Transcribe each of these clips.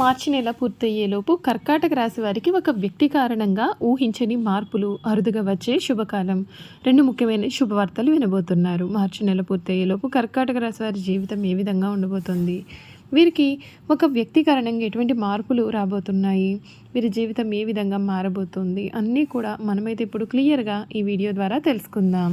మార్చి నెల పూర్తయ్యేలోపు కర్కాటక రాశి వారికి ఒక వ్యక్తి కారణంగా ఊహించని మార్పులు అరుదుగా వచ్చే శుభకాలం. రెండు ముఖ్యమైన శుభవార్తలు వినబోతున్నారు. మార్చి నెల పూర్తయ్యేలోపు కర్కాటక రాశి వారి జీవితం ఏ విధంగా ఉండబోతుంది? వీరికి ఒక వ్యక్తి కారణంగా ఎటువంటి మార్పులు రాబోతున్నాయి? వీరి జీవితం ఏ విధంగా మారబోతుంది? అన్నీ కూడా మనమైతే ఇప్పుడు క్లియర్గా ఈ వీడియో ద్వారా తెలుసుకుందాం.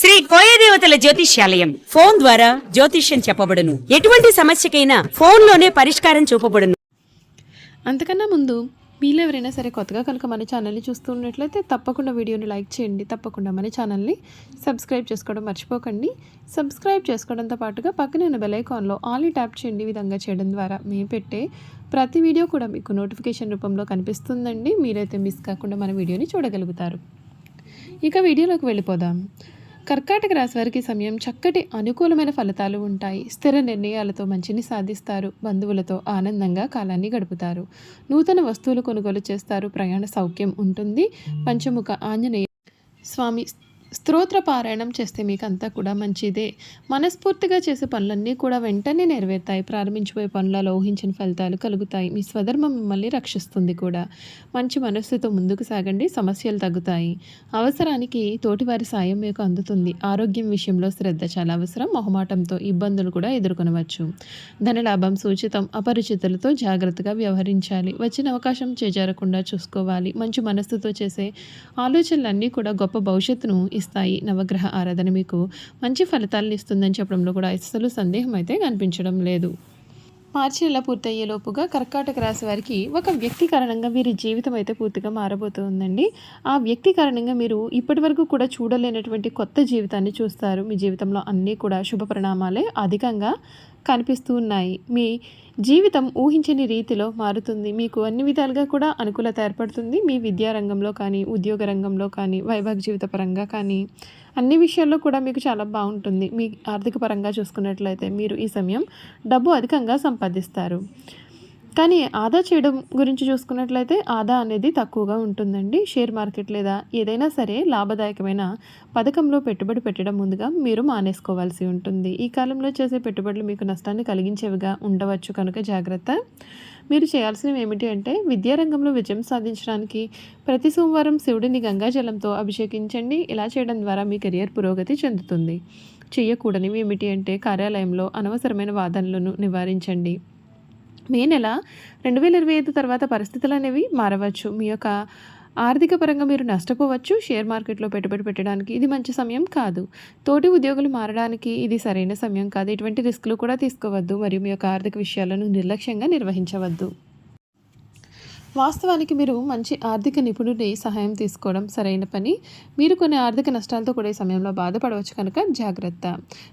శ్రీ కోయదేవతల జ్యోతిష్యాలయం. ఫోన్ ద్వారా జ్యోతిష్యం చెప్పబడును. ఎటువంటి సమస్యకైనా ఫోన్లోనే పరిష్కారం చూపబడును. అంతకన్నా ముందు మీలో ఎవరైనా సరే కొత్తగా కనుక మన ఛానల్ని చూస్తున్నట్లయితే తప్పకుండా వీడియోని లైక్ చేయండి. తప్పకుండా మన ఛానల్ని సబ్స్క్రైబ్ చేసుకోవడం మర్చిపోకండి. సబ్స్క్రైబ్ చేసుకోవడంతో పాటుగా పక్కనే ఉన్న బెలైకాన్లో ఆల్ ట్యాప్ చేయండి విధంగా చేయడం ద్వారా. మేము పెట్టే ప్రతి వీడియో కూడా మీకు నోటిఫికేషన్ రూపంలో కనిపిస్తుందండి. మీరైతే మిస్ కాకుండా మన వీడియోని చూడగలుగుతారు. ఇక వీడియోలోకి వెళ్ళిపోదాం. కర్కాటక రాశి వారికి సమయం చక్కటి అనుకూలమైన ఫలితాలు ఉంటాయి. స్థిర నిర్ణయాలతో మంచిని సాధిస్తారు. బంధువులతో ఆనందంగా కాలాన్ని గడుపుతారు. నూతన వస్తువులు కొనుగోలు చేస్తారు. ప్రయాణ సౌఖ్యం ఉంటుంది. పంచముఖ ఆంజనేయ స్వామి స్తోత్ర పారాయణం చేస్తే మీకు అంతా కూడా మంచిదే. మనస్ఫూర్తిగా చేసే పనులన్నీ కూడా వెంటనే నెరవేరుతాయి. ప్రారంభించిపోయే పనులలో ఊహించిన ఫలితాలు కలుగుతాయి. మీ స్వధర్మం మిమ్మల్ని రక్షిస్తుంది కూడా. మంచి మనస్సుతో ముందుకు సాగండి. సమస్యలు తగ్గుతాయి. అవసరానికి తోటివారి సాయం మీకు అందుతుంది. ఆరోగ్యం విషయంలో శ్రద్ధ చాలా అవసరం. మొహమాటంతో ఇబ్బందులు కూడా ఎదుర్కొనవచ్చు. ధనలాభం సూచితం అపరిచితులతో జాగ్రత్తగా వ్యవహరించాలి. వచ్చిన అవకాశం చేజారకుండా చూసుకోవాలి. మంచి మనస్సుతో చేసే ఆలోచనలన్నీ కూడా గొప్ప భవిష్యత్తును ఇస్తాయి నవగ్రహ ఆరాధన మీకు మంచి ఫలితాలను ఇస్తుందని చెప్పడంలో కూడా అసలు సందేహం అయితే కనిపించడం లేదు. మార్చి నెల పూర్తయ్యేలోపుగా కర్కాటక రాశి వారికి ఒక వ్యక్తి కారణంగా వీరి జీవితం అయితే పూర్తిగా మారబోతుందండి. ఆ వ్యక్తి కారణంగా మీరు ఇప్పటి వరకు కూడా చూడలేనటువంటి కొత్త జీవితాన్ని చూస్తారు. మీ జీవితంలో అన్నీ కూడా శుభ పరిణామాలే. అధికంగా కనిపిస్తూ ఉన్నాయి. మీ జీవితం ఊహించని రీతిలో మారుతుంది. మీకు అన్ని విధాలుగా కూడా అనుకూలత ఏర్పడుతుంది. మీ విద్యారంగంలో కానీ ఉద్యోగ రంగంలో కానీ వైవాహిక జీవిత పరంగా కానీ అన్ని విషయాల్లో కూడా మీకు చాలా బాగుంటుంది. మీ ఆర్థిక పరంగా చూసుకున్నట్లయితే మీరు ఈ సమయం డబ్బు అధికంగా సంపాదిస్తారు. కానీ ఆదా చేయడం గురించి చూసుకున్నట్లయితే ఆదా అనేది తక్కువగా ఉంటుందండి. షేర్ మార్కెట్ లేదా ఏదైనా సరే లాభదాయకమైన పథకంలో పెట్టుబడి పెట్టడం ముందుగా మీరు మానేసుకోవాల్సి ఉంటుంది. ఈ కాలంలో చేసే పెట్టుబడులు మీకు నష్టాన్ని కలిగించేవిగా ఉండవచ్చు కనుక జాగ్రత్త. మీరు చేయాల్సినవి ఏమిటి అంటే విద్యారంగంలో విజయం సాధించడానికి ప్రతి సోమవారం శివుడిని గంగాజలంతో అభిషేకించండి. ఇలా చేయడం ద్వారా మీ కెరియర్ పురోగతి చెందుతుంది. చేయకూడనివి ఏమిటి అంటే కార్యాలయంలో అనవసరమైన వాదనలను నివారించండి. మే నెల రెండు వేల ఇరవై ఐదు తర్వాత పరిస్థితులు అనేవి మారవచ్చు. మీ యొక్క ఆర్థిక పరంగా మీరు నష్టపోవచ్చు. షేర్ మార్కెట్లో పెట్టుబడి పెట్టడానికి ఇది మంచి సమయం కాదు. తోటి ఉద్యోగులు మారడానికి ఇది సరైన సమయం కాదు. ఇటువంటి రిస్కులు కూడా తీసుకోవద్దు. మరియు మీ యొక్క ఆర్థిక విషయాలను నిర్లక్ష్యంగా నిర్వహించవద్దు. వాస్తవానికి మీరు మంచి ఆర్థిక నిపుణుడి సహాయం తీసుకోవడం సరైన పని. మీరు కొన్ని ఆర్థిక నష్టాలతో కూడా ఈ సమయంలో బాధపడవచ్చు కనుక జాగ్రత్త.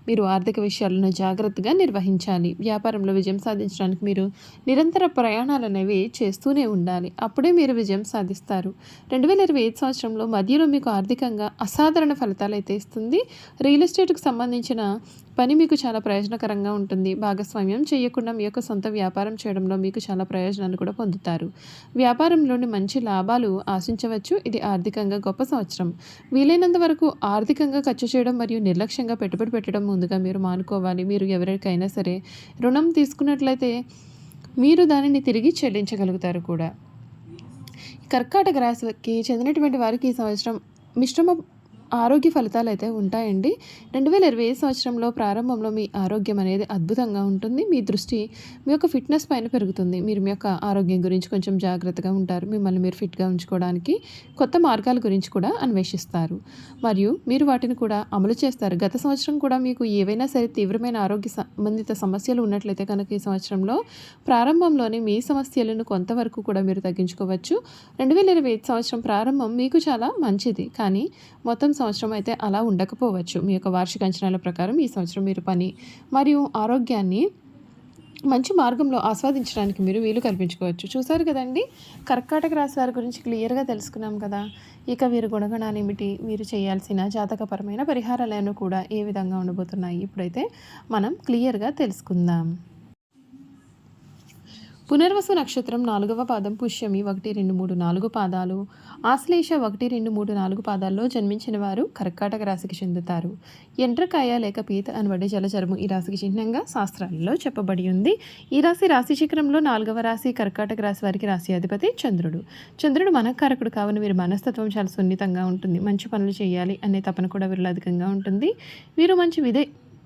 మీరు ఆర్థిక విషయాలను జాగ్రత్తగా నిర్వహించాలి. వ్యాపారంలో విజయం సాధించడానికి మీరు నిరంతర ప్రయాణాలు అనేవి చేస్తూనే ఉండాలి. అప్పుడే మీరు విజయం సాధిస్తారు. రెండు వేల ఇరవై ఐదు సంవత్సరంలో మధ్యలో మీకు ఆర్థికంగా అసాధారణ ఫలితాలు అయితే ఇస్తుంది. రియల్ ఎస్టేట్కి సంబంధించిన పని మీకు చాలా ప్రయోజనకరంగా ఉంటుంది. భాగస్వామ్యం చేయకుండా మీ యొక్క సొంత వ్యాపారం చేయడంలో మీకు చాలా ప్రయోజనాలు కూడా పొందుతారు. వ్యాపారంలోని మంచి లాభాలు ఆశించవచ్చు. ఇది ఆర్థికంగా గొప్ప సంవత్సరం. వీలైనంత వరకు ఆర్థికంగా ఖర్చు చేయడం మరియు నిర్లక్ష్యంగా పెట్టుబడి పెట్టడం ముందుగా మీరు మానుకోవాలి. మీరు ఎవరికైనా సరే రుణం తీసుకున్నట్లయితే మీరు దానిని తిరిగి చెల్లించగలుగుతారు కూడా. కర్కాటక రాశికి చెందినటువంటి వారికి ఈ సంవత్సరం మిశ్రమ ఆరోగ్య ఫలితాలు అయితే ఉంటాయండి. రెండు వేల ఇరవై సంవత్సరంలో ప్రారంభంలో మీ ఆరోగ్యం అనేది అద్భుతంగా ఉంటుంది. మీ దృష్టి మీ యొక్క ఫిట్నెస్ పైన పెరుగుతుంది. మీరు మీ యొక్క ఆరోగ్యం గురించి కొంచెం జాగ్రత్తగా ఉంటారు. మిమ్మల్ని మీరు ఫిట్గా ఉంచుకోవడానికి కొత్త మార్గాల గురించి కూడా అన్వేషిస్తారు. మరియు మీరు వాటిని కూడా అమలు చేస్తారు. గత సంవత్సరం కూడా మీకు ఏవైనా సరే తీవ్రమైన ఆరోగ్య సంబంధిత సమస్యలు ఉన్నట్లయితే కనుక ఈ సంవత్సరంలో ప్రారంభంలోనే మీ సమస్యలను కొంతవరకు కూడా మీరు తగ్గించుకోవచ్చు. రెండు వేల ఇరవై ఐదు సంవత్సరం ప్రారంభం మీకు చాలా మంచిది. కానీ మొత్తం సంవత్సరం అయితే అలా ఉండకపోవచ్చు. మీ యొక్క వార్షిక అంచనాల ప్రకారం ఈ సంవత్సరం మీరు పని మరియు ఆరోగ్యాన్ని మంచి మార్గంలో ఆస్వాదించడానికి మీరు వీలు కల్పించుకోవచ్చు. చూసారు కదండి? కర్కాటక రాశి వారి గురించి క్లియర్గా తెలుసుకున్నాం కదా. ఇక వీరు గుణగణాలు ఏమిటి వీరు చేయాల్సిన జాతకపరమైన పరిహారాలను కూడా ఏ విధంగా ఉండబోతున్నాయి? ఇప్పుడైతే మనం క్లియర్గా తెలుసుకుందాం. పునర్వసు నక్షత్రం నాలుగవ పాదం పుష్యమి ఒకటి రెండు మూడు నాలుగు పాదాలు. ఆశ్లేష ఒకటి రెండు మూడు నాలుగు పాదాల్లో జన్మించిన వారు కర్కాటక రాశికి చెందుతారు. ఎండ్రకాయ లేక పీత అనబడే జలచరము ఈ రాశికి చిహ్నంగా శాస్త్రాలలో చెప్పబడి ఉంది. ఈ రాశి రాశి చక్రంలో నాలుగవ రాశి కర్కాటక రాశి వారికి రాశి అధిపతి చంద్రుడు. చంద్రుడు మనకారకుడు కావున వీరి మనస్తత్వం చాలా సున్నితంగా ఉంటుంది. మంచి పనులు చేయాలి అనే తపన కూడా వీరిలో అధికంగా ఉంటుంది. వీరు మంచి విదే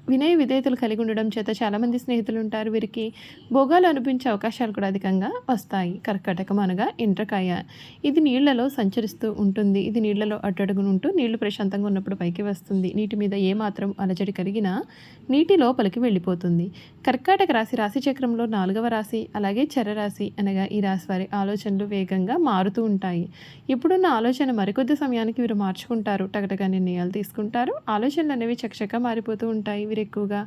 వినయ విధేయతలు కలిగి ఉండడం చేత చాలామంది స్నేహితులు ఉంటారు వీరికి భోగాలు అనిపించే అవకాశాలు కూడా అధికంగా వస్తాయి. కర్కటకం అనగా ఎండ్రకాయ. ఇది నీళ్ళలో సంచరిస్తూ ఉంటుంది. ఇది నీళ్ళలో అట్టడుగును ఉంటూ నీళ్ళు ప్రశాంతంగా ఉన్నప్పుడు పైకి వస్తుంది. నీటి మీద ఏమాత్రం అలజడి కలిగినా నీటి లోపలికి వెళ్ళిపోతుంది. కర్కాటక రాశి రాశి చక్రంలో నాలుగవ రాశి అలాగే చరరాశి అనగా ఈ రాశి వారి ఆలోచనలు వేగంగా మారుతూ ఉంటాయి. ఇప్పుడున్న ఆలోచన మరికొద్ది సమయానికి వీరు మార్చుకుంటారు. టగటగా నిర్ణయాలు తీసుకుంటారు. ఆలోచనలు అనేవి చకచక మారిపోతూ ఉంటాయి. వీరు ఎక్కువగా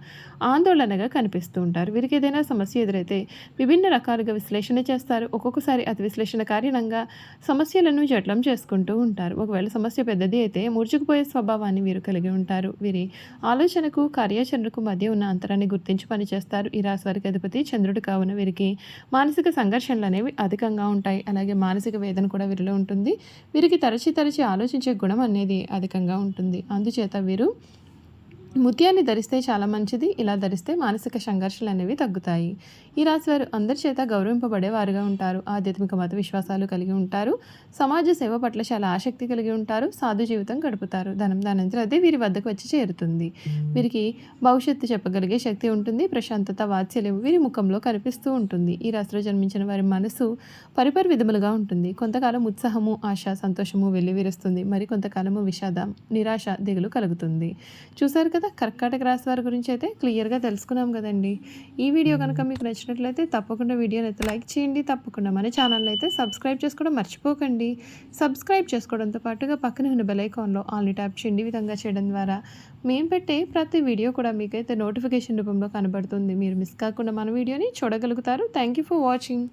ఆందోళనగా కనిపిస్తూ ఉంటారు. వీరికి ఏదైనా సమస్య ఎదురైతే విభిన్న రకాలుగా విశ్లేషణ చేస్తారు. ఒక్కొక్కసారి అతి విశ్లేషణ కారణంగా సమస్యలను జట్లం చేసుకుంటూ ఉంటారు. ఒకవేళ సమస్య పెద్దది అయితే మూర్చుకుపోయే స్వభావాన్ని వీరు కలిగి ఉంటారు. వీరి ఆలోచనకు కార్యాచరణకు మధ్య ఉన్న అంతరాన్ని గుర్తించి పనిచేస్తారు. ఈ రాశి వారికి అధిపతి చంద్రుడు కావున వీరికి మానసిక సంఘర్షణలు అనేవి అధికంగా ఉంటాయి. అలాగే మానసిక వేదన కూడా వీరిలో ఉంటుంది. వీరికి తరచి తరచి ఆలోచించే గుణం అనేది అధికంగా ఉంటుంది. అందుచేత వీరు ముత్యాన్ని ధరిస్తే చాలా మంచిది ఇలా ధరిస్తే మానసిక సంఘర్షణలు అనేవి తగ్గుతాయి. ఈ రాశి వారు అందరి చేత గౌరవింపబడేవారుగా ఉంటారు. ఆధ్యాత్మిక మత విశ్వాసాలు కలిగి ఉంటారు. సమాజ సేవ పట్ల చాలా ఆసక్తి కలిగి ఉంటారు. సాధు జీవితం గడుపుతారు. ధనం దానంతరం అదే వీరి వద్దకు వచ్చి చేరుతుంది. వీరికి భవిష్యత్తు చెప్పగలిగే శక్తి ఉంటుంది. ప్రశాంతత వాత్సల్యం వీరి ముఖంలో కనిపిస్తూ ఉంటుంది. ఈ రాశిలో జన్మించిన వారి మనసు పరిపరి విధములుగా ఉంటుంది. కొంతకాలం ఉత్సాహము ఆశ సంతోషము వెల్లివిరుస్తుంది. మరి కొంతకాలము విషాదం నిరాశ దిగులు కలుగుతుంది. చూసారు కదా కర్కాటక రాశి వారి గురించి అయితే క్లియర్గా తెలుసుకున్నాం కదండి. ఈ వీడియో కనుక మీకు నచ్చినట్లయితే తప్పకుండా వీడియోని అయితే లైక్ చేయండి. తప్పకుండా మన ఛానల్ అయితే సబ్స్క్రైబ్ చేసుకోవడం మర్చిపోకండి. సబ్స్క్రైబ్ చేసుకోవడంతో పాటుగా పక్కన ఉన్న బెల్ ఐకాన్లో ఆల్ని ట్యాప్ చేయండి. ఈ విధంగా చేయడం ద్వారా మేము పెట్టే ప్రతి వీడియో కూడా మీకైతే నోటిఫికేషన్ రూపంలో కనబడుతుంది. మీరు మిస్ కాకుండా మన వీడియోని చూడగలుగుతారు. Thank you for watching.